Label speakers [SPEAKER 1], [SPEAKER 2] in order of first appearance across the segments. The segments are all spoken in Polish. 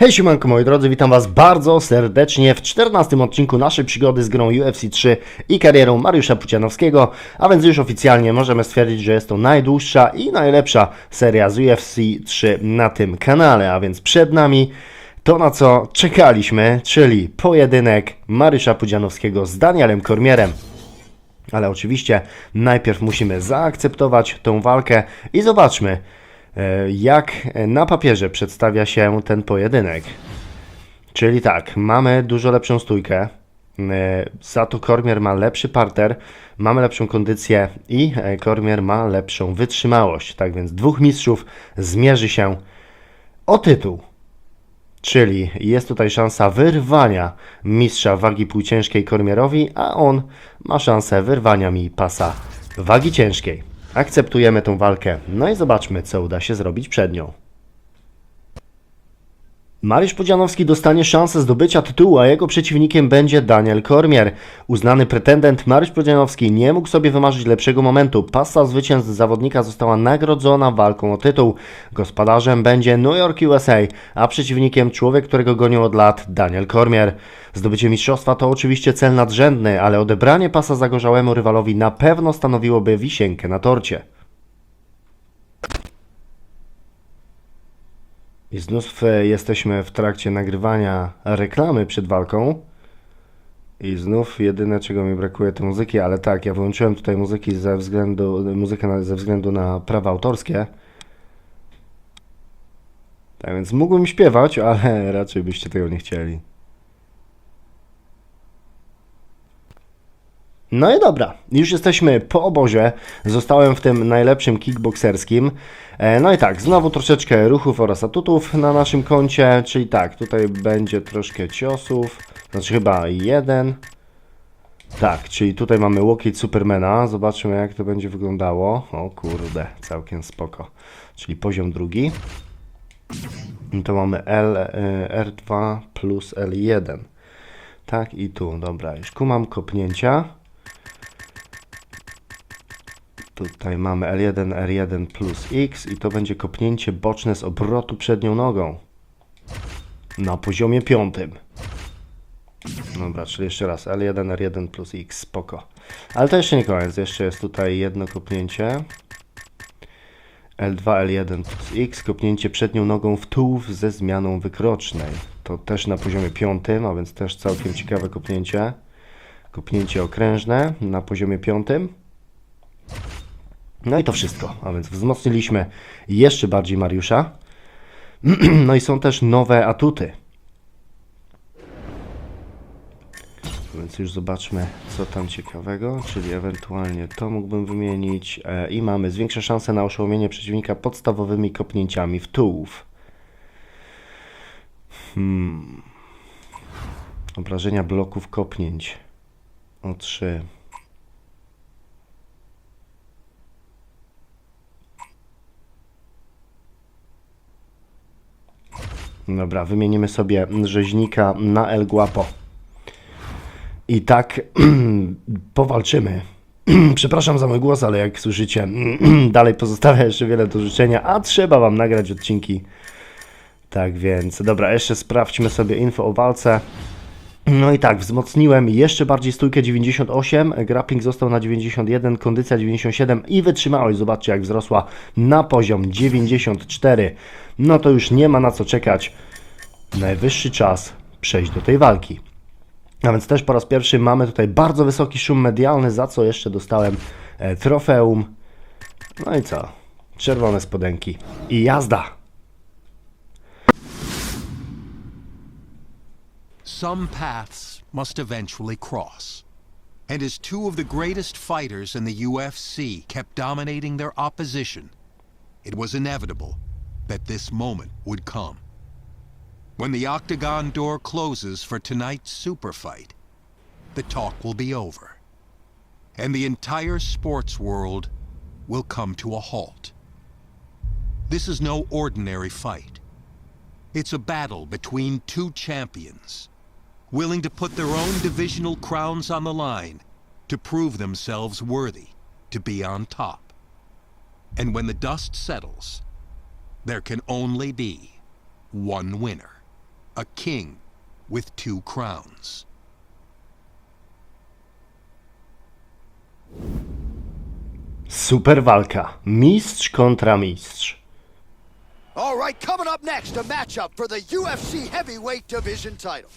[SPEAKER 1] Hej siemanko moi drodzy, witam was bardzo serdecznie w 14 odcinku naszej przygody z grą UFC 3 i karierą Mariusza Pucianowskiego, a więc już oficjalnie możemy stwierdzić, że jest to najdłuższa i najlepsza seria z UFC 3 na tym kanale, a więc przed nami to na co czekaliśmy, czyli pojedynek Mariusza Pudzianowskiego z Danielem Kormierem. Ale oczywiście najpierw musimy zaakceptować tą walkę i zobaczmy, jak na papierze przedstawia się ten pojedynek. Czyli tak, mamy dużo lepszą stójkę. e, Za to Kormier ma lepszy parter, mamy lepszą kondycję i e, Kormier ma lepszą wytrzymałość. Tak więc dwóch mistrzów zmierzy się o tytuł. Czyli jest tutaj szansa wyrwania mistrza wagi półciężkiej Kormierowi, a on ma szansę wyrwania mi pasa wagi ciężkiej. Akceptujemy tą walkę, no i zobaczmy, co uda się zrobić przed nią. Mariusz Pudzianowski dostanie szansę zdobycia tytułu, a jego przeciwnikiem będzie Daniel Kormier. Uznany pretendent Mariusz Pudzianowski nie mógł sobie wymarzyć lepszego momentu. Pasa zwycięstw zawodnika została nagrodzona walką o tytuł. Gospodarzem będzie New York USA, a przeciwnikiem człowiek, którego gonią od lat Daniel Kormier. Zdobycie mistrzostwa to oczywiście cel nadrzędny, ale odebranie pasa zagorzałemu rywalowi na pewno stanowiłoby wisienkę na torcie. I znów e, jesteśmy w trakcie nagrywania reklamy przed walką. I znów jedyne czego mi brakuje to muzyki, ale tak, ja wyłączyłem tutaj muzyki ze względu, muzykę ze względu na prawa autorskie. Tak więc mógłbym śpiewać, ale raczej byście tego nie chcieli. No i dobra, już jesteśmy po obozie. Zostałem w tym najlepszym kickboxerskim. E, No i tak, znowu troszeczkę ruchów oraz atutów na naszym koncie, czyli tak, tutaj będzie troszkę ciosów, znaczy chyba jeden. Tak, czyli tutaj mamy łokieć Supermana, zobaczymy jak to będzie wyglądało. O kurde, całkiem spoko. Czyli poziom drugi. I to mamy L, e, R2 plus L1. Tak i tu, dobra, już kumam kopnięcia. Tutaj mamy L1, R1 plus X i to będzie kopnięcie boczne z obrotu przednią nogą. Na poziomie piątym. Dobra, czyli jeszcze raz L1, R1 plus X, spoko. Ale to jeszcze nie koniec, jeszcze jest tutaj jedno kopnięcie. L2, L1 plus X, kopnięcie przednią nogą w tułów ze zmianą wykrocznej. To też na poziomie piątym, a więc też całkiem ciekawe kopnięcie. Kopnięcie okrężne na poziomie piątym. No i to wszystko, a więc wzmocniliśmy jeszcze bardziej Mariusza. No i są też nowe atuty. Więc już zobaczmy, co tam ciekawego, czyli ewentualnie to mógłbym wymienić. E, I mamy zwiększa szanse na oszołomienie przeciwnika podstawowymi kopnięciami w tułów. Hmm. Obrażenia bloków kopnięć o 3. Dobra, wymienimy sobie rzeźnika na El Guapo. I tak powalczymy. Przepraszam za mój głos, ale jak słyszycie, dalej pozostawia jeszcze wiele do życzenia, a trzeba wam nagrać odcinki. Tak więc, dobra, jeszcze sprawdźmy sobie info o walce. No i tak, wzmocniłem jeszcze bardziej stójkę 98, grappling został na 91, kondycja 97 i wytrzymałość, zobaczcie jak wzrosła na poziom 94. No to już nie ma na co czekać. Najwyższy czas przejść do tej walki. A więc też po raz pierwszy mamy tutaj bardzo wysoki szum medialny, za co jeszcze dostałem e, trofeum. No i co? Czerwone spodenki. I jazda!
[SPEAKER 2] Some paths must eventually cross. And as two of the greatest fighters in the UFC kept dominating their opposition, it was inevitable that this moment would come. When the octagon door closes for tonight's super fight, the talk will be over. And the entire sports world will come to a halt. This is no ordinary fight. It's a battle between two champions, willing to put their own divisional crowns on the line to prove themselves worthy to be on top. And when the dust settles, there can only be one winner. a king with two crowns.
[SPEAKER 1] Super walka. Mistrz kontra mistrz.
[SPEAKER 3] All right, coming up next, a matchup for the UFC Heavyweight Division title.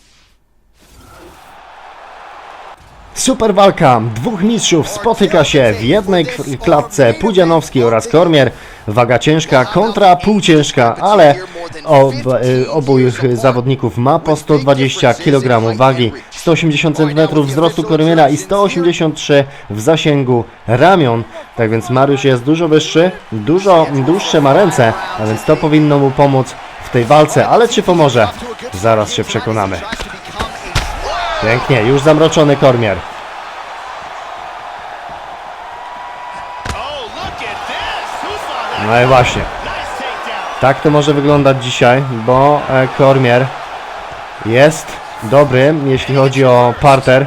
[SPEAKER 1] Super walka. Dwóch mistrzów spotyka się w jednej klatce. Pudzianowski oraz Kormier. Waga ciężka kontra półciężka, ale ob, y, obu zawodników ma po 120 kg wagi, 180 cm wzrostu Kormiera i 183 w zasięgu ramion. Tak więc Mariusz jest dużo wyższy, dużo dłuższe ma ręce, a więc to powinno mu pomóc w tej walce. Ale czy pomoże? Zaraz się przekonamy. Pięknie, już zamroczony Kormier. No i właśnie. Tak to może wyglądać dzisiaj, bo e, Kormier jest dobry, jeśli chodzi o parter,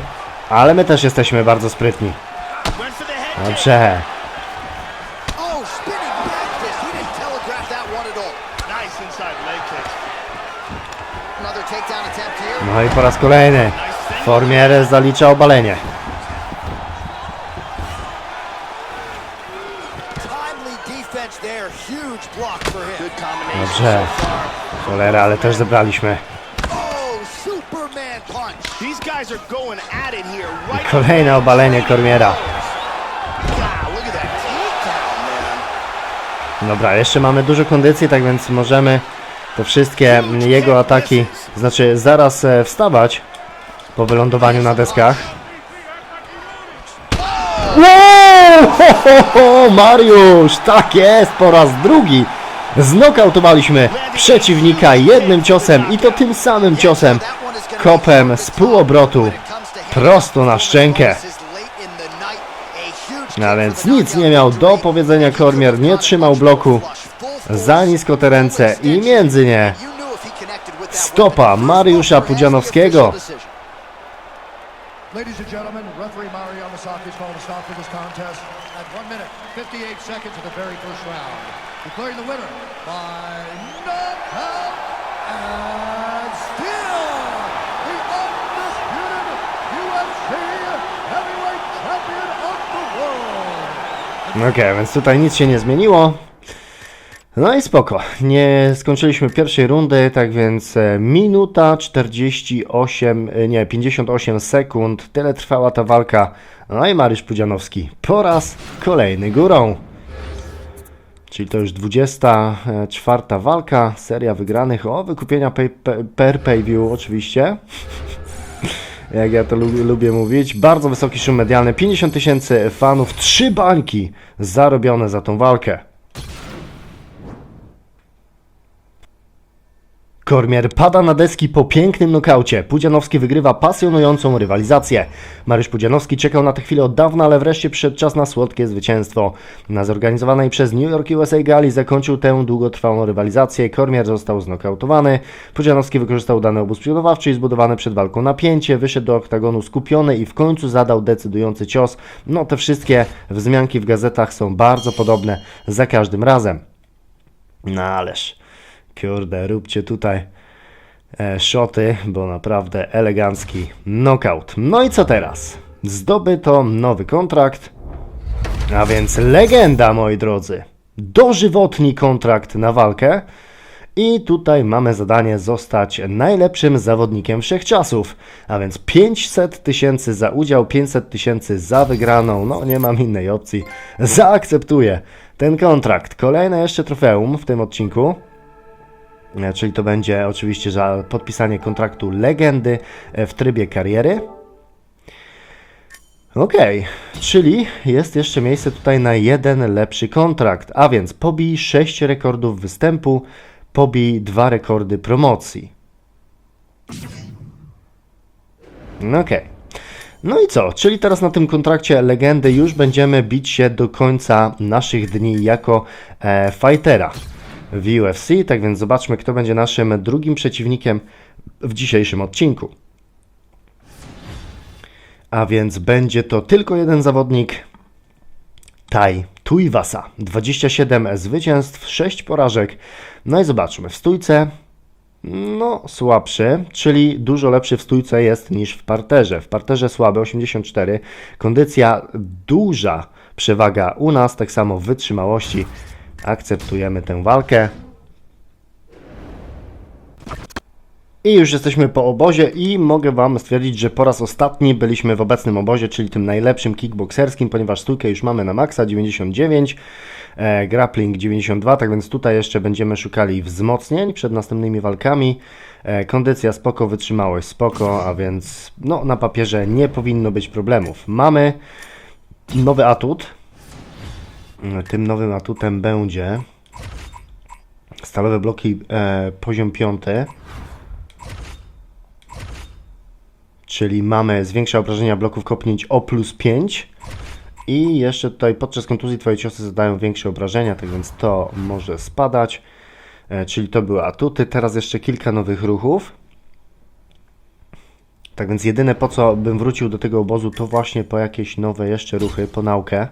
[SPEAKER 1] ale my też jesteśmy bardzo sprytni. Dobrze. No i po raz kolejny Kormier zalicza obalenie. Dobrze. Cholera, ale też zebraliśmy.
[SPEAKER 3] Oh,
[SPEAKER 4] right
[SPEAKER 1] Kolejne obalenie Kormiera. Dobra, jeszcze mamy dużo kondycji, tak więc możemy te wszystkie jego ataki, znaczy zaraz e, wstawać po wylądowaniu na deskach. Wow! Ho, ho, ho! Mariusz, tak jest, po raz drugi znokautowaliśmy przeciwnika jednym ciosem i to tym samym ciosem, kopem z półobrotu prosto na szczękę.
[SPEAKER 3] A
[SPEAKER 1] No
[SPEAKER 3] kick
[SPEAKER 1] więc nic nie miał do powiedzenia Kormier, nie trzymał bloku, za nisko te ręce i między nie Stopa Mariusza Pudzianowskiego.
[SPEAKER 5] Ladies and gentlemen, referee Mario Yamasaki has called a stop to this contest at 1 minute 58 seconds of the very first round. Declaring the winner by knockout and still the undisputed UFC heavyweight champion of the world.
[SPEAKER 1] Okej, więc tutaj nic się nie zmieniło. No i spoko. Nie skończyliśmy pierwszej rundy, tak więc e, minuta 48, e, nie, 58 sekund. Tyle trwała ta walka. No i Mariusz Pudzianowski po raz kolejny górą. Czyli to już 24 walka, seria wygranych o wykupienia pay, per, per pay-view oczywiście. jak ja to lubię, lubię mówić. Bardzo wysoki szum medialny, 50 tysięcy fanów, trzy bańki zarobione za tą walkę. Kormier pada na deski po pięknym nokaucie. Pudzianowski wygrywa pasjonującą rywalizację. Mariusz Pudzianowski czekał na tę chwilę od dawna, ale wreszcie przyszedł czas na słodkie zwycięstwo. Na zorganizowanej przez New York USA Gali zakończył tę długotrwałą rywalizację. Kormier został znokautowany. Pudzianowski wykorzystał dany obóz przygotowawczy i zbudowane przed walką napięcie. Wyszedł do oktagonu skupiony i w końcu zadał decydujący cios. No te wszystkie wzmianki w gazetach są bardzo podobne za każdym razem. No ależ, kurde, róbcie tutaj e, szoty, bo naprawdę elegancki knockout. No i co teraz? Zdobyto nowy kontrakt, a więc legenda, moi drodzy. Dożywotni kontrakt na walkę. I tutaj mamy zadanie zostać najlepszym zawodnikiem wszechczasów. A więc 500 tysięcy za udział, 500 tysięcy za wygraną. No nie mam innej opcji. Zaakceptuję ten kontrakt. Kolejne jeszcze trofeum w tym odcinku. E, Czyli to będzie oczywiście za podpisanie kontraktu legendy e, w trybie kariery. Okej, czyli jest jeszcze miejsce tutaj na jeden lepszy kontrakt, a więc pobij 6 rekordów występu, pobij dwa rekordy promocji. Okej. No i co? Czyli teraz na tym kontrakcie legendy już będziemy bić się do końca naszych dni jako e, fightera w UFC. Tak więc zobaczmy, kto będzie naszym drugim przeciwnikiem w dzisiejszym odcinku. A więc będzie to tylko jeden zawodnik. Tai Tuivasa. 27 zwycięstw, 6 porażek. No i zobaczmy. W stójce no słabszy, czyli dużo lepszy w stójce jest niż w parterze. W parterze słaby 84, kondycja duża przewaga u nas, tak samo w wytrzymałości. Akceptujemy tę walkę. I już jesteśmy po obozie i mogę Wam stwierdzić, że po raz ostatni byliśmy w obecnym obozie, czyli tym najlepszym kickboxerskim, ponieważ stójkę już mamy na maksa 99, e, grappling 92, tak więc tutaj jeszcze będziemy szukali wzmocnień przed następnymi walkami. E, kondycja spoko, wytrzymałość spoko, a więc no, na papierze nie powinno być problemów. Mamy nowy atut. Tym nowym atutem będzie stalowe bloki e, poziom 5. Czyli mamy zwiększa obrażenia bloków kopnięć o plus 5. I jeszcze tutaj podczas kontuzji Twoje ciosy zadają większe obrażenia, tak więc to może spadać. E, czyli to były atuty. Teraz jeszcze kilka nowych ruchów. Tak więc jedyne po co bym wrócił do tego obozu to właśnie po jakieś nowe jeszcze ruchy, po naukę.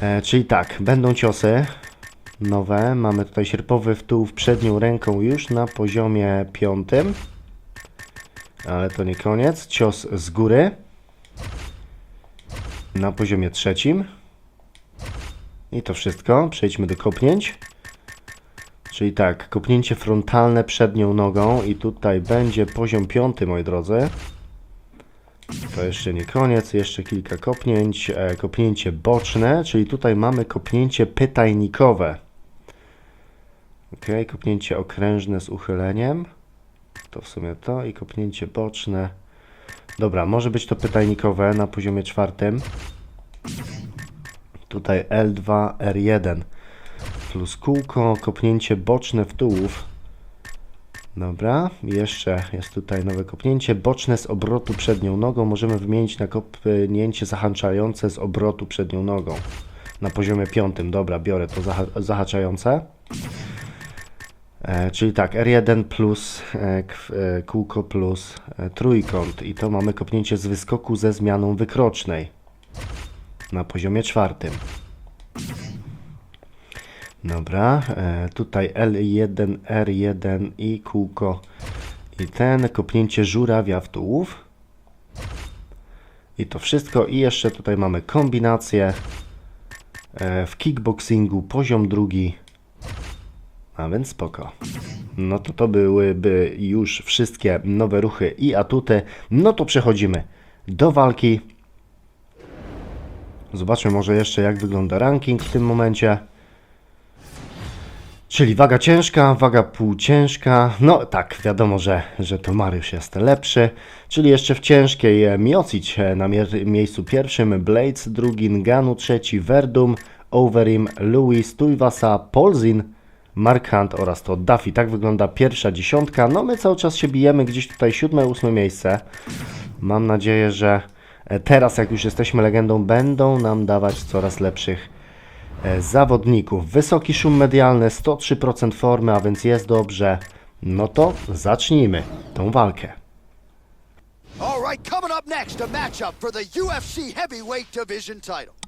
[SPEAKER 1] E, czyli tak, będą ciosy nowe. Mamy tutaj sierpowy w tył w przednią ręką już na poziomie piątym. Ale to nie koniec. Cios z góry. Na poziomie trzecim. I to wszystko. Przejdźmy do kopnięć. Czyli tak, kopnięcie frontalne przednią nogą i tutaj będzie poziom piąty, moi drodzy. To jeszcze nie koniec, jeszcze kilka kopnięć. E, kopnięcie boczne, czyli tutaj mamy kopnięcie pytajnikowe. Ok, kopnięcie okrężne z uchyleniem. To w sumie to i kopnięcie boczne. Dobra, może być to pytajnikowe na poziomie czwartym. Tutaj L2, R1 plus kółko, kopnięcie boczne w tułów. Dobra, jeszcze jest tutaj nowe kopnięcie boczne z obrotu przednią nogą. Możemy wymienić na kopnięcie zahaczające z obrotu przednią nogą. Na poziomie piątym. Dobra, biorę to zaha zahaczające. E, czyli tak, R1 plus e, e, kółko plus e, trójkąt i to mamy kopnięcie z wyskoku ze zmianą wykrocznej na poziomie czwartym. Dobra, e, tutaj L1, R1 i kółko i ten, kopnięcie żurawia w tułów. I to wszystko i jeszcze tutaj mamy kombinację e, w kickboxingu poziom drugi a więc spoko. No to to byłyby już wszystkie nowe ruchy i atuty. No to przechodzimy do walki. Zobaczmy może jeszcze jak wygląda ranking w tym momencie. Czyli waga ciężka, waga półciężka. No tak, wiadomo, że, że to Mariusz jest lepszy. Czyli jeszcze w ciężkiej e, Miocic e, na mie- miejscu pierwszym, Blades drugi, Nganu trzeci, Verdum, Overeem, Louis, Tuivasa, Polzin, Mark Hunt oraz to Duffy. Tak wygląda pierwsza dziesiątka. No my cały czas się bijemy gdzieś tutaj siódme, ósme miejsce. Mam nadzieję, że e, teraz jak już jesteśmy legendą będą nam dawać coraz lepszych zawodników. Wysoki szum medialny, 103% formy, a więc jest dobrze. No to zacznijmy tą walkę.
[SPEAKER 3] All right, coming up next, a matchup for the UFC Heavyweight Division title.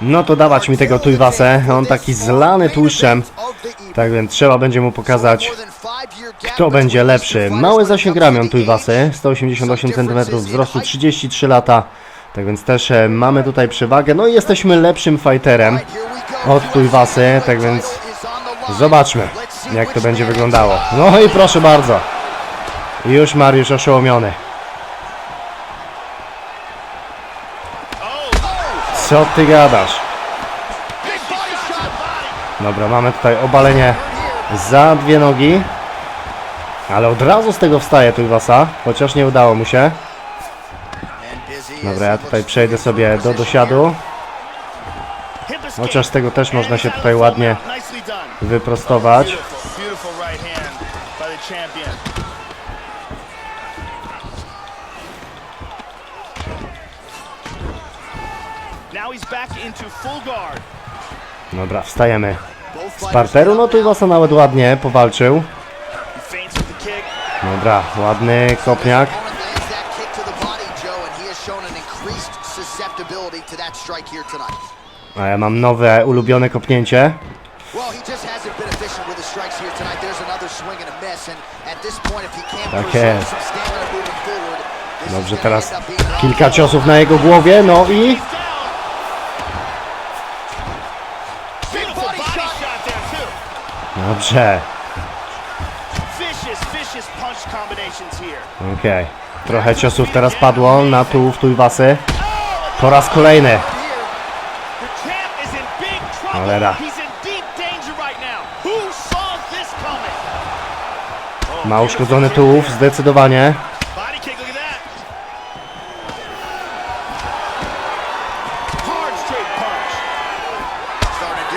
[SPEAKER 1] No to dawać mi tego Tuivasę. On taki zlany tłuszczem. Tak więc trzeba będzie mu pokazać, kto będzie lepszy. Mały zasięg ramion Tuivasy, 188 cm wzrostu, 33 lata. Tak więc też e, mamy tutaj przewagę. No i jesteśmy lepszym fighterem od Tuivasy, tak więc zobaczmy, jak to będzie wyglądało. No i proszę bardzo. Już Mariusz oszołomiony. Co ty gadasz? Dobra, mamy tutaj obalenie za dwie nogi. Ale od razu z tego wstaje Tuivasa, chociaż nie udało mu się. Dobra, ja tutaj przejdę sobie do dosiadu. Chociaż z tego też można się tutaj ładnie wyprostować. Dobra, wstajemy z parteru. No Tuivasa nawet ładnie powalczył. Dobra, ładny kopniak. A ja mam nowe ulubione kopnięcie. Tak jest. Dobrze, teraz kilka ciosów na jego głowie, no i dobrze. Okej. Trochę ciosów teraz padło na tułów Tuivasy. Po raz kolejny.
[SPEAKER 4] Oh,
[SPEAKER 1] Ma uszkodzony tułów, zdecydowanie.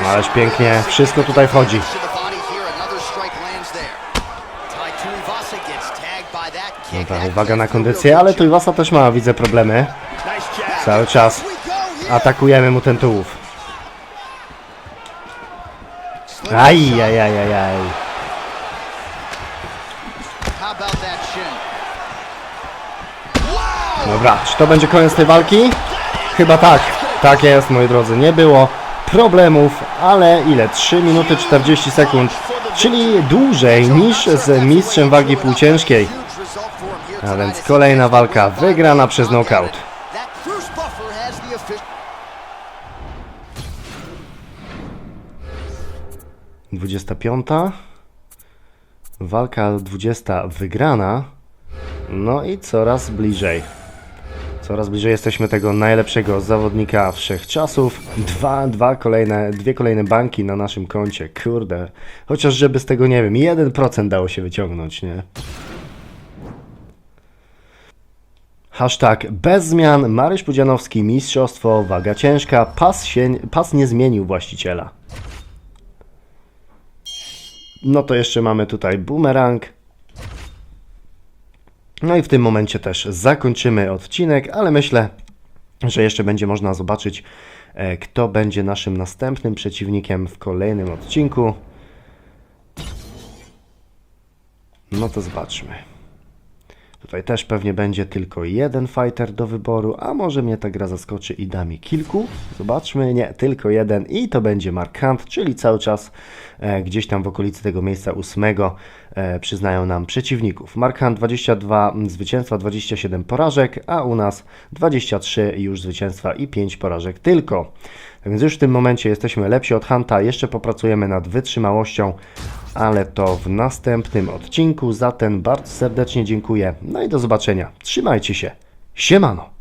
[SPEAKER 1] Ależ pięknie, wszystko tutaj wchodzi. Dobra,
[SPEAKER 3] That
[SPEAKER 1] uwaga na
[SPEAKER 3] feel
[SPEAKER 1] kondycję, ale. Tuivasa też ma, widzę, problemy. Cały czas atakujemy mu ten tułów.
[SPEAKER 3] Shin?
[SPEAKER 1] Dobra, czy to będzie koniec tej walki? Chyba tak. Tak jest, moi drodzy. Nie było problemów, ale ile? 3 minuty 40 sekund, czyli dłużej niż z mistrzem wagi półciężkiej. A więc kolejna walka wygrana przez knockout. 25. Walka 20 wygrana. No i coraz bliżej. Coraz bliżej jesteśmy tego najlepszego zawodnika wszechczasów. Dwa, dwa kolejne, dwie kolejne banki na naszym koncie. Kurde. Chociaż żeby z tego, nie wiem, 1% dało się wyciągnąć, nie? Hashtag bez zmian. Maryś Pudzianowski, mistrzostwo, waga ciężka. Pas, się, pas nie zmienił właściciela. No to jeszcze mamy tutaj bumerang. No i w tym momencie też zakończymy odcinek, ale myślę, że jeszcze będzie można zobaczyć, e, kto będzie naszym następnym przeciwnikiem w kolejnym odcinku. No to zobaczmy. Tutaj też pewnie będzie tylko jeden fighter do wyboru, a może mnie ta gra zaskoczy i da mi kilku. Zobaczmy, nie, tylko jeden i to będzie Mark Hunt, czyli cały czas e, gdzieś tam w okolicy tego miejsca ósmego e, przyznają nam przeciwników. Mark Hunt 22 zwycięstwa, 27 porażek, a u nas 23 już zwycięstwa i 5 porażek tylko. Więc już w tym momencie jesteśmy lepsi od Hunta, jeszcze popracujemy nad wytrzymałością, ale to w następnym odcinku. Za ten bardzo serdecznie dziękuję. No i do zobaczenia. Trzymajcie się. Siemano.